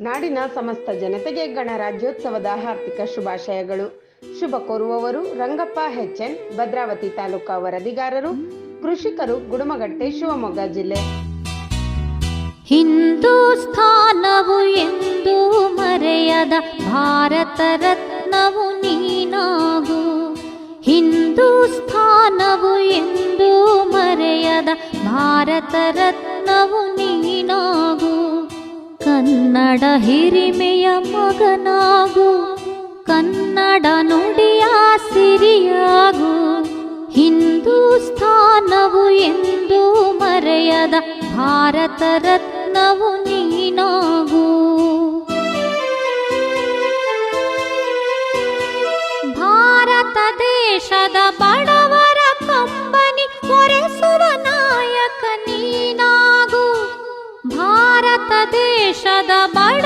ನಾಡಿನ ಸಮಸ್ತ ಜನತೆಗೆ ಗಣರಾಜ್ಯೋತ್ಸವದ ಹಾರ್ದಿಕ ಶುಭಾಶಯಗಳು. ಶುಭ ಕೋರುವವರು ರಂಗಪ್ಪ ಹೆಚ್ಎನ್ ಭದ್ರಾವತಿ ತಾಲೂಕಾ ವರದಿಗಾರರು, ಕೃಷಿಕರು ಗುಡುಮಗಟ್ಟೆ, ಶಿವಮೊಗ್ಗ ಜಿಲ್ಲೆ. ಹಿಂದೂಸ್ಥಾನವು ಎಂದು ಮರೆಯದ ಭಾರತ ರತ್ನವು ನೀನಾಗು. ಹಿಂದೂಸ್ಥಾನವು ಎಂದು ಮರೆಯದ ಭಾರತ ರತ್ನವು ನೀನಾಗು. ಕನ್ನಡ ಹಿರಿಮೆಯ ಮಗನಾಗು ಕನ್ನಡ ನುಡಿಯ ಸಿರಿಯಾಗು. ಹಿಂದೂಸ್ಥಾನವು ಎಂದು ಮರೆಯದ ಭಾರತ ರತ್ನವು ಭಾರತ ದೇಶದ ಬಡ